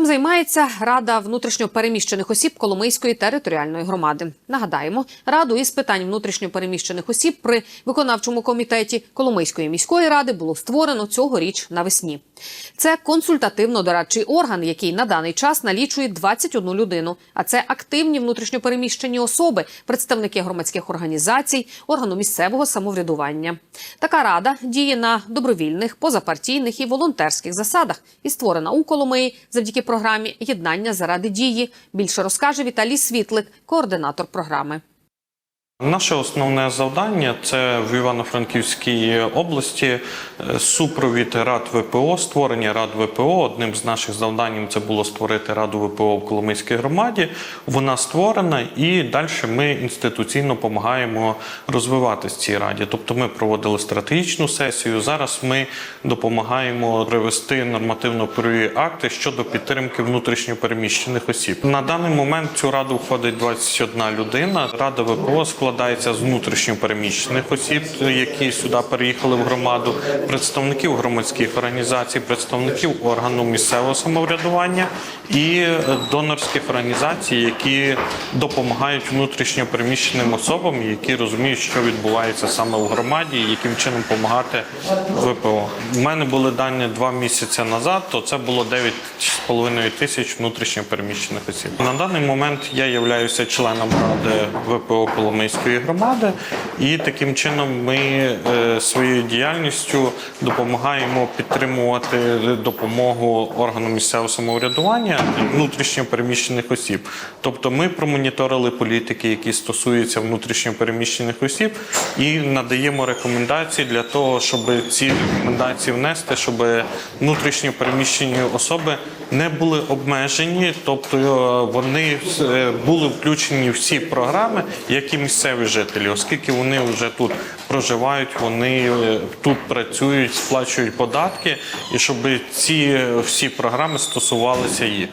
Чим займається Рада внутрішньопереміщених осіб Коломийської територіальної громади? Нагадаємо, раду із питань внутрішньопереміщених осіб при виконавчому комітеті Коломийської міської ради було створено цьогоріч навесні. Це консультативно-дорадчий орган, який на даний час налічує 21 людину. А це активні внутрішньопереміщені особи, представники громадських організацій, органу місцевого самоврядування. Така рада діє на добровільних, позапартійних і волонтерських засадах і створена у Коломиї завдяки програмі Єднання заради дії. Більше розкаже Віталій Світлик, координатор програми. Наше основне завдання це в Івано-Франківській області е, супровід рад ВПО, створення рад ВПО. Одним з наших завдань це було створити раду ВПО в Коломийській громаді. Вона створена, і далі ми інституційно допомагаємо розвиватись цій раді. Тобто, ми проводили стратегічну сесію. Зараз ми допомагаємо привести нормативно-правові акти щодо підтримки внутрішньопереміщених осіб. На даний момент цю раду входить 21 людина. Рада ВПО складається з внутрішньопереміщених осіб, які сюди переїхали в громаду, представників громадських організацій, представників органу місцевого самоврядування і донорських організацій, які допомагають внутрішньопереміщеним особам, які розуміють, що відбувається саме в громаді, і яким чином допомагати ВПО. У мене були дані два місяці назад, то це було 9,5 тисяч внутрішньопереміщених осіб. На даний момент я являюся членом ради ВПО Коломийської громади, і таким чином ми е, своєю діяльністю допомагаємо підтримувати допомогу органу місцевого самоврядування внутрішньо переміщених осіб. Тобто ми промоніторили політики, які стосуються внутрішньо переміщених осіб, і надаємо рекомендації для того, щоб ці рекомендації внести, щоб внутрішньо переміщені особи не були обмежені, тобто е, вони е, були включені всі програми, як і місцеві жителі, оскільки вони вже тут проживають, вони е, тут працюють, сплачують податки, і щоб ці всі програми стосувалися їх.